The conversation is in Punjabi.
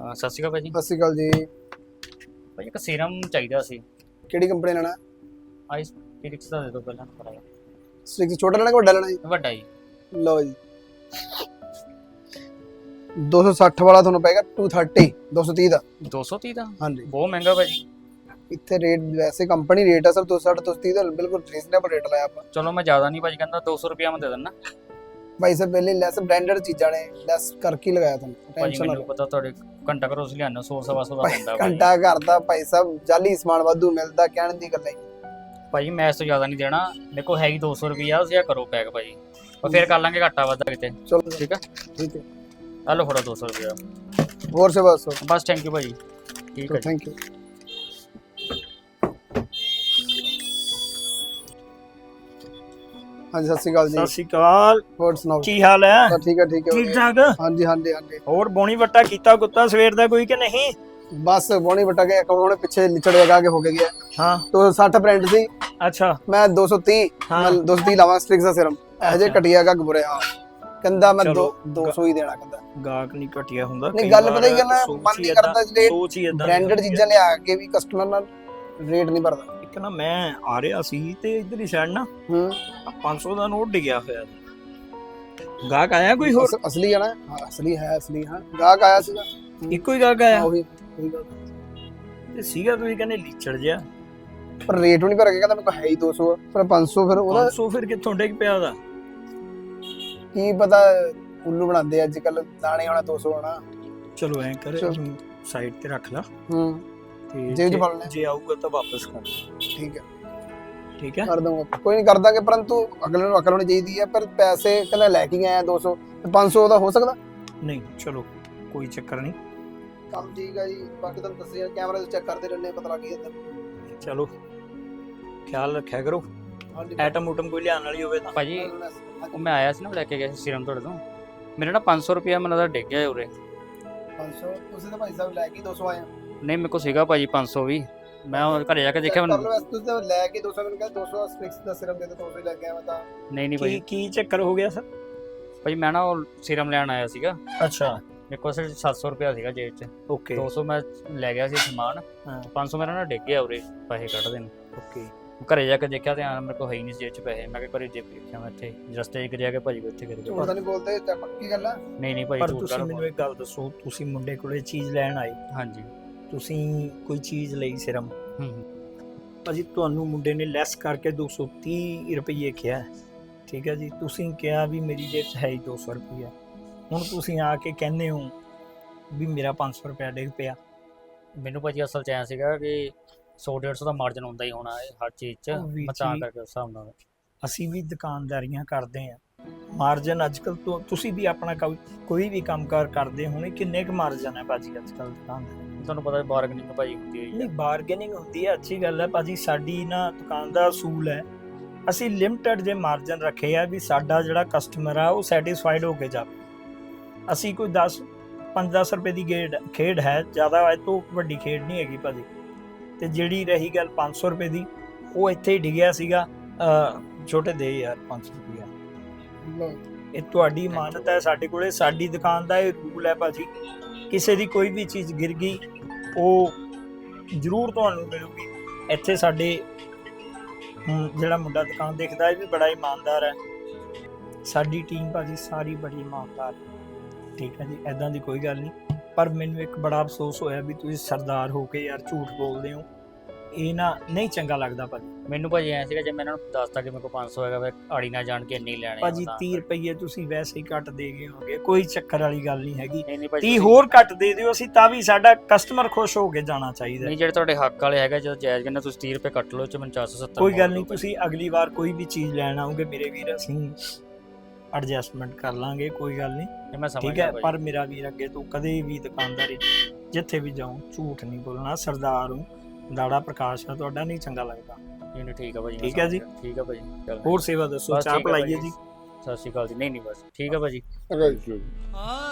ਅਹ ਸਤਿ ਸ਼੍ਰੀ ਅਕਾਲ ਭਾਜੀ ਸਤਿ ਸ਼੍ਰੀ ਅਕਾਲ ਜੀ। ਭਾਜੀ ਇੱਕ ਸੀਰਮ ਚਾਹੀਦਾ ਸੀ। ਕਿਹੜੀ ਕੰਪਨੀ ਲੈਣਾ? ਆਈਸ ਫਿਰਿਕਸ ਦਾ ਦੇ ਦਿਓ ਪਹਿਲਾਂ ਥੋੜਾ ਸਟ੍ਰਿਕਸ ਛੋਟਾ ਲੈਣਾ ਕਿ ਵੱਡਾ ਲੈਣਾ ਜੀ? ਵੱਡਾ ਜੀ। ਲਓ ਜੀ। 260 ਵਾਲਾ ਤੁਹਾਨੂੰ ਪਏਗਾ 230 230 ਦਾ 230 ਦਾ। ਹਾਂਜੀ। ਬਹੁਤ ਮਹਿੰਗਾ ਭਾਜੀ ਇੱਥੇ ਰੇਟ ਵੈਸੇ ਕੰਪਨੀ ਰੇਟ ਹੈ ਸਰ 260 230 ਦਾ ਬਿਲਕੁਲ ਰੀਜ਼ਨੇਬਲ ਰੇਟ ਲਾਇਆ ਆਪਾਂ। ਚਲੋ ਮੈਂ ਜ਼ਿਆਦਾ ਨਹੀਂ ਭਾਜੀ ਕਹਿੰਦਾ 200 ਰੁਪਿਆ ਮੈਂ ਦੇ ਦਿੰਦਾ। ਭਾਈ ਸਾਹਿਬ ਪਹਿਲੇ ਲੈਸ ਬ੍ਰਾਂਡਡ ਚੀਜ਼ਾਂ ਨੇ ਲੈਸ ਕਰਕੇ ਹੀ ਲਗਾਇਆ ਤੁਹਾਨੂੰ। ਭਾਜੀ ਟੈਨਸ਼ਨ ਨਾ ਮੈਨੂੰ ਪਤਾ ਤੁਹਾਡੇ ਘੰਟਾ ਕਰੋ ਉਸ ਲਿਆਣਾ 100 ਸਵਾ ਸੌ ਦਾ ਪੈਂਦਾ ਘੰਟਾ ਘਰ ਦਾ ਭਾਈ ਸਾਹਿਬ ਜਾਲੀ ਸਮਾਨ ਵਾਧੂ ਮਿਲਦਾ ਕਹਿਣ ਦੀ ਗੱਲ ਹੈ ਭਾਜੀ ਮੈਂ ਇਸ ਤੋਂ ਜ਼ਿਆਦਾ ਨਹੀਂ ਦੇਣਾ। ਮੇਰੇ ਕੋਲ ਹੈਗੀ 200 ਰੁਪਿਆ ਤੁਸੀਂ ਆ ਕਰੋ ਪੈਕ ਭਾਜੀ ਉਹ ਫੇਰ ਕਰ ਲਾਂਗੇ ਘਾਟਾ ਵਾਧਾ ਕਿਤੇ। ਚਲੋ ਠੀਕ ਆ? ਠੀਕ ਹੈ। ਆ ਲਓ ਫੜੋ 200 ਰੁਪਿਆ ਹੋਰ ਸੇ ਬਸ ਬਸ ਥੈਂਕ ਯੂ ਭਾਜੀ ਠੀਕ ਹੈ ਜੀ। ਥੈਂਕ ਯੂ ਹਾਂਜੀ ਸਤਿ ਸ਼੍ਰੀ ਅਕਾਲ ਜੀ। ਸਤਿ ਸ਼੍ਰੀ ਅਕਾਲ। ਹੋਰ ਸੁਣਾਓ? ਕੀ ਹਾਲ ਹੈ? ਤਾਂ ਠੀਕ ਹੈ ਠੀਕ ਹੈ। ਠੀਕ। ਠਾਕ? ਹਾਂਜੀ ਹਾਂਜੀ ਹਾਂਜੀ। ਹੋਰ ਬੋਣੀ ਵੱਟਾ ਕੀਤਾ ਕੁੱਤਾ ਸਵੇਰ ਦਾ ਕੋਈ ਕਿ ਨਹੀਂ? ਬਸ ਬੋਣੀ ਬਟਾ ਕੇ ਉਹਨੇ ਪਿੱਛੇ ਨਿਚੜ ਲਗਾ ਕੇ ਹੋ ਕੇ ਗਿਆ। ਹਾਂ। 260 ਪ੍ਰਿੰਟ ਸੀ। ਅੱਛਾ। ਮੈਂ 230 ਹਾਂ। ਮੈਂ 230 ਲਾਵਾਂ ਸਟ੍ਰਿਕਸ ਦਾ ਸਿਰਮ। ਇਹ ਜੇ ਅੱਛਾ। ਘਟਿਆ ਗਾ ਬੁਰੇ ਹਾਂ ਕਹਿੰਦਾ ਮੈਂ ਚਲੋ, 200 ਹੀ ਦੇਣਾ ਕਹਿੰਦਾ। ਗਾਹਕ ਨਹੀਂ ਘਟਿਆ ਹੁੰਦਾ ਨਹੀਂ, ਗੱਲ ਪਤਾ ਗੱਲ ਹੈ, ਸੋਚ ਮਨ ਨਹੀਂ ਕਰਦਾ ਜਿਹੜੇ ਬ੍ਰਾਂਡਡ। ਚੀਜ਼ਾਂ ਲਿਆ ਕੇ ਵੀ ਕਸਟਮਰ ਨਾਲ ਰੇਟ ਨਹੀਂ ਭਰਦਾ। ਇੱਕ ਨਾ ਮੈਂ ਆ ਰਿਹਾ ਸੀ ਤੇ ਇਧਰ ਹੀ ਸਾਈਡ ਨਾ ਹੂੰ। ਆਹ 500 ਦਾ ਨੋਟ ਡਿੱਗਿਆ ਹੋਇਆ ਸੀ। ਗਾਹਕ ਆਇਆ ਕੋਈ ਹੋਰ? ਅਸ- ਅਸਲੀ ਨਾ ਹਾਂ, ਅਸਲੀ ਹੈ ਅਸਲੀ ਹਾਂ। ਗਾਹਕ ਆਇਆ ਸੀਗਾ। ਇੱਕੋ ਹੀ ਗਾਹਕ ਆਇਆ? ਉਹੀ ਉਹੀ ਗੱਲ। ਤੇ ਸੀਗਾ ਤੁਸੀਂ ਕਹਿੰਦੇ ਲੀਚੜ ਜਿਆ ਪਰ ਰੇਟ ਵੀ ਨਹੀਂ ਭਰ ਕੇ ਕਹਿੰਦਾ ਮੇਰੇ ਕੋਲ ਹੈ ਹੀ 200 ਆ। ਪਰ 500 ਫਿਰ ਉਹਦਾ 500 ਫਿਰ ਕਿੱਥੋਂ ਡਿੱਗ ਪਿਆ ਉਹਦਾ? ਕੀ ਪਤਾ ਉੱਲੂ ਬਣਾਉਂਦੇ ਅੱਜ ਕੱਲ ਦਾਣੇ ਹੋਣਾ 200 ਹੋਣਾ ਚਲੋ ਐ ਕਰ ਚਲੋ। ਸਾਈਡ ਤੇ ਰੱਖ ਲਾ। ਹੂੰ। ਤੇ ਜੇਬ 'ਚ ਜੇ- ਪਾ ਲੈਣਾ। ਜੇ ਆਊਗਾ ਤਾਂ ਵਾਪਸ ਕਰ। ਠੀਕ ਹੈ। ਠੀਕ ਹੈ। ਕਰ ਦੂੰਗਾ ਕੋਈ ਨਹੀਂ ਕਰ ਦਾਂਗੇ ਪਰੰਤੂ ਅਗਲੇ ਨੂੰ ਅਕਲ ਹੋਣੀ ਚਾਹੀਦੀ ਹੈ ਪਰ ਪੈਸੇ ਕਹਿੰਦਾ ਲੈ ਕੇ ਆਇਆ 200 ਤੇ 500 ਦਾ ਹੋ ਸਕਦਾ? ਨਹੀਂ ਚਲੋ ਕੋਈ ਚੱਕਰ ਨਹੀਂ। ਕੰਮ ਠੀਕ ਹੈ ਜੀ ਬਾਕੀ ਤੁਹਾਨੂੰ ਦੱਸਿਆ ਕੈਮਰਾ ਚੈੱਕ ਕਰਦੇ ਰਹਿੰਦੇ ਪਤਾ ਲੱਗ ਜਾਂਦਾ ਚਲੋ ਖਿਆਲ ਰੱਖਿਆ ਕਰੋ। ਐਟਮ ਉਟਮ ਕੋਈ ਲਿਆਉਣ ਵਾਲੀ ਹੋਵੇ ਤਾਂ। ਭਾਜੀ ਉਹ ਮੈਂ ਆਇਆ ਸੀ ਨਾ ਲੈ ਕੇ ਗਿਆ ਸੀ ਸੀਰਮ ਤੁਹਾਡੇ ਤੋਂ। ਮੇਰੇ ਨਾਲ 500 ਰੁਪਿਆ ਮੈਨੂੰ ਲੱਗਦਾ ਡਿੱਗ ਗਿਆ ਉਰੇ। 500 ਤੁਸੀਂ ਤਾਂ ਭਾਈ ਸਾਹਿਬ ਲੈ ਕੇ 200 ਆਏ ਨਹੀਂ ਮੇਰੇ ਕੋਲ ਸੀਗਾ ਭਾਜੀ 500 ਵੀ ਮੈਂ ਉਹ ਘਰੇ ਜਾ ਕੇ ਦੇਖਿਆ ਕਰ ਮੈਨੂੰ ਤਾਂ ਲੈ ਕੇ 200 ਮੈਨੂੰ ਕਹਿੰਦਾ 200 ਸਟ੍ਰਿਕਸ ਦਾ ਸਿਰਮ ਦੇ ਦੋ 200 ਹੀ ਲੱਗ ਗਿਆ ਮੈਂ ਤਾਂ। ਨਹੀਂ ਨਹੀਂ ਕੀ ਭਾਜੀ ਕੀ ਚੱਕਰ ਹੋ ਗਿਆ ਸਰ? ਭਾਜੀ ਮੈਂ ਨਾ ਉਹ ਸੀਰਮ ਲੈਣ ਆਇਆ ਸੀਗਾ। ਅੱਛਾ। ਮੇਰੇ ਕੋਲ ਸਿਰਫ 700 ਰੁਪਿਆ ਸੀਗਾ ਜੇਬ 'ਚ। ਓਕੇ 200 ਮੈਂ ਲੈ ਗਿਆ ਸੀ ਸਮਾਨ। ਹਾਂ। 500 ਮੇਰਾ ਨਾ ਡਿੱਗ ਗਿਆ ਉਰੇ ਪੈਸੇ ਕੱਢ ਦੇਣ। ਓਕੇ ਘਰੇ ਜਾ ਕੇ ਦੇਖਿਆ ਤੇ ਆ ਮੇਰੇ ਕੋਲ ਹੈ ਹੀ ਨਹੀਂ ਸੀ ਜੇਬ 'ਚ ਪੈਸੇ। ਮੈਂ ਕਿਹਾ ਘਰੇ ਜੇਬ ਦੇਖਿਆ ਮੈਂ ਇੱਥੇ। ਰਸਤੇ 'ਚ ਗਿਰਿਆ ਕਿ ਭਾਜੀ ਕੋਲ ਇੱਥੇ ਗਿਰ ਗਿਆ ਝੂਠ ਤਾਂ ਨਹੀਂ ਬੋਲਦੇ ਤਾਂ ਪੱਕੀ ਗੱਲ ਆ। ਨਹੀਂ ਨਹੀਂ ਪਰ ਝੂਠ ਤੁਸੀਂ ਕਰ ਮੈਨੂੰ ਇੱਕ ਗੱਲ ਦੱਸੋ ਤੁਸੀਂ ਮੁੰਡੇ ਕੋਲੇ ਚੀਜ਼ ਲੈਣ ਆਏ? ਹਾਂਜੀ। ਤੁਸੀਂ ਕੋਈ ਚੀਜ਼ ਲਈ ਸਿਰਮ। ਭਾਜੀ ਤੁਹਾਨੂੰ ਮੁੰਡੇ ਨੇ ਲੈਸ ਕਰਕੇ 230 ਰੁਪਏ ਕਿਹਾ। ਠੀਕ ਹੈ ਜੀ ਤੁਸੀਂ ਕਿਹਾ ਵੀ ਮੇਰੀ ਜੇਬ 'ਚ ਹੈ ਹੀ 200 ਰੁਪਏ ਹੁਣ ਤੁਸੀਂ ਆ ਕੇ ਕਹਿੰਦੇ ਹੋ ਵੀ ਮੇਰਾ 500 ਰੁਪਏ ਡਿੱਗ ਪਿਆ ਮੈਨੂੰ ਭਾਜੀ ਅਸਲ 'ਚ ਐਂ ਸੀਗਾ ਕਿ 100 150 ਦਾ ਮਾਰਜਨ ਹੁੰਦਾ ਹੀ ਹੋਣਾ ਹੈ ਹਰ ਚੀਜ਼ 'ਚ ਮੈਂ ਤਾਂ। ਕਰਕੇ ਉਸ ਹਿਸਾਬ ਨਾਲ ਅਸੀਂ ਵੀ ਦੁਕਾਨਦਾਰੀਆਂ ਕਰਦੇ ਆ ਮਾਰਜਨ ਅੱਜਕੱਲ ਤੋਂ ਤੁਸੀਂ ਵੀ ਆਪਣਾ ਕੋਈ ਵੀ ਕੰਮਕਾਰ ਕਰਦੇ ਹੋਣੇ ਕਿੰਨੇ ਕੁ ਮਾਰਜਨ ਹੈ ਭਾਜੀ ਅੱਜਕੱਲ ਦੁਕਾਨ ਦਾ ਤੁਹਾਨੂੰ ਪਤਾ ਬਾਰਗਨਿੰਗ ਭਾਜੀ ਹੁੰਦੀ ਹੋਈ ਨਹੀਂ ਹੈ ਬਾਰਗੇਨਿੰਗ ਹੁੰਦੀ ਹੈ ਅੱਛੀ ਗੱਲ ਹੈ ਭਾਜੀ ਸਾਡੀ ਨਾ ਦੁਕਾਨ ਦਾ ਅਸੂਲ ਹੈ। ਅਸੀਂ ਲਿਮਟਿਡ ਜੇ ਮਾਰਜਨ ਰੱਖੇ ਆ ਵੀ ਸਾਡਾ ਜਿਹੜਾ ਕਸਟਮਰ ਆ ਉਹ ਸੈਟੀਸਫਾਈਡ ਹੋ ਕੇ ਜਾਵੇ। ਅਸੀਂ ਕੋਈ 10 5-10 ਰੁਪਏ ਦੀ ਖੇਡ ਖੇਡ ਹੈ ਜ਼ਿਆਦਾ ਇਹ ਤੋਂ ਵੱਡੀ ਖੇਡ ਨਹੀਂ ਹੈਗੀ ਭਾਜੀ। ਤੇ ਜਿਹੜੀ ਰਹੀ ਗੱਲ 500 ਰੁਪਏ ਦੀ ਉਹ ਇੱਥੇ ਹੀ ਡਿੱਗਿਆ ਸੀਗਾ ਛੋਟੇ ਦੇ ਯਾਰ 500 ਰੁਪਏ। ਇਹ ਤੁਹਾਡੀ ਇਮਾਨਤ ਹੈ ਸਾਡੇ ਕੋਲੇ ਸਾਡੀ ਦੁਕਾਨ ਦਾ ਇਹ ਰੂਲ ਹੈ ਭਾਜੀ। ਕਿਸੇ ਦੀ ਕੋਈ ਵੀ ਚੀਜ਼ ਗਿਰ ਗਈ, ਉਹ ਜ਼ਰੂਰ ਤੁਹਾਨੂੰ ਮਿਲੂਗੀ। ਇੱਥੇ ਸਾਡੇ ਜਿਹੜਾ ਮੁੰਡਾ ਦੁਕਾਨ ਦੇਖਦਾ, ਇਹ ਵੀ ਬੜਾ ਇਮਾਨਦਾਰ ਹੈ। ਸਾਡੀ ਟੀਮ ਭਾਜੀ ਸਾਰੀ ਬੜੀ ਇਮਾਨਦਾਰ ਹੈ। ਠੀਕ ਹੈ ਜੀ ਐਦਾਂ ਦੀ ਕੋਈ ਗੱਲ ਨਹੀਂ। ਪਰ ਮੈਨੂੰ ਇੱਕ ਬੜਾ ਅਫਸੋਸ ਹੋਇਆ ਵੀ ਤੁਸੀਂ ਸਰਦਾਰ ਹੋ ਕੇ ਯਾਰ ਝੂਠ ਬੋਲਦੇ ਹੋ। ਇਹ ਨਾ ਨਹੀਂ ਚੰਗਾ ਲੱਗਦਾ ਭਾਜੀ ਮੈਨੂੰ ਭਾਜੀ ਐਂ ਸੀਗਾ ਜੇ ਮੈਂ ਇਹਨਾਂ ਨੂੰ ਦੱਸਤਾ ਕਿ ਮੇਰੇ ਕੋਲ 500 ਹੈਗਾ ਵੇ ਆੜੀ ਨਾ ਜਾਣ ਕੇ ਇੰਨੀ ਲੈਣੇ ਭਾਜੀ ਤਾਂ। 30 ਰੁਪਏ ਤੁਸੀਂ ਵੈਸੇ ਹੀ ਕੱਟ ਦੇ ਗਏ ਹੋਗੇ ਕੋਈ ਚੱਕਰ ਵਾਲੀ ਗੱਲ ਨਹੀਂ ਹੈਗੀ ਨਹੀਂ ਨਹੀਂ ਭਾਜੀ 30 ਤੁਸੀਂ- ਹੋਰ ਕੱਟ ਦੇ ਦਿਓ ਅਸੀਂ ਤਾਂ ਵੀ ਸਾਡਾ ਕਸਟਮਰ ਖੁਸ਼ ਹੋ ਕੇ ਜਾਣਾ ਚਾਹੀਦਾ ਹੈ। ਨਹੀਂ ਜਿਹੜੇ ਤੁਹਾਡੇ ਹੱਕ ਵਾਲੇ ਹੈਗਾ ਜਦੋਂ ਜਾਇਜ਼ ਕਹਿੰਦੇ ਤੁਸੀਂ 30 ਰੁਪਏ ਕੱਟ ਲਓ ਚ ਮੈਨੂੰ 470 ਕੋਈ ਗੱਲ ਨਹੀਂ ਤੁਸੀਂ ਅਗਲੀ ਵਾਰ ਕੋਈ ਵੀ ਚੀਜ਼ ਲੈਣ ਆਓਗੇ ਮੇਰੇ ਵੀਰ ਅਸੀਂ ਐਡਜਸਟਮੈਂਟ ਕਰ ਲਾਂਗੇ ਕੋਈ ਗੱਲ ਨਹੀਂ। ਮੈਂ ਸਮਝ ਠੀਕ ਹੈ। ਪਰ ਮੇਰਾ ਵੀਰ ਅੱਗੇ ਤੋਂ ਕਦੇ ਵੀ ਦੁਕਾਨਦਾਰੀ ਜਿੱਥੇ ਵੀ ਜਾਉਂ ਝੂਠ ਨਹੀਂ ਬੋਲਣਾ ਸਰਦਾਰ ਹੂੰ ਦਾੜਾ ਪ੍ਰਕਾਸ਼ ਹੈ ਤੁਹਾਡਾ ਨਹੀਂ ਚੰਗਾ ਲੱਗਦਾ। ਨਹੀਂ ਨਹੀਂ ਠੀਕ ਹੈ ਭਾਜੀ ਮੈਂ ਠੀਕ ਹੈ ਸਮਝ ਜੀ। ਗਿਆ। ਠੀਕ ਹੈ ਭਾਜੀ ਚਲੋ ਹੋਰ ਸੇਵਾ ਦੱਸੋ ਬਸ ਚਾਹ ਠੀਕ ਪਲਾਈਏ। ਜੀ। ਸਤਿ ਸ਼੍ਰੀ ਅਕਾਲ ਜੀ। ਨਹੀਂ ਨਹੀਂ ਬਸ। ਠੀਕ ਹੈ ਭਾਜੀ। ਅਗਰ ਜੀ। ਆ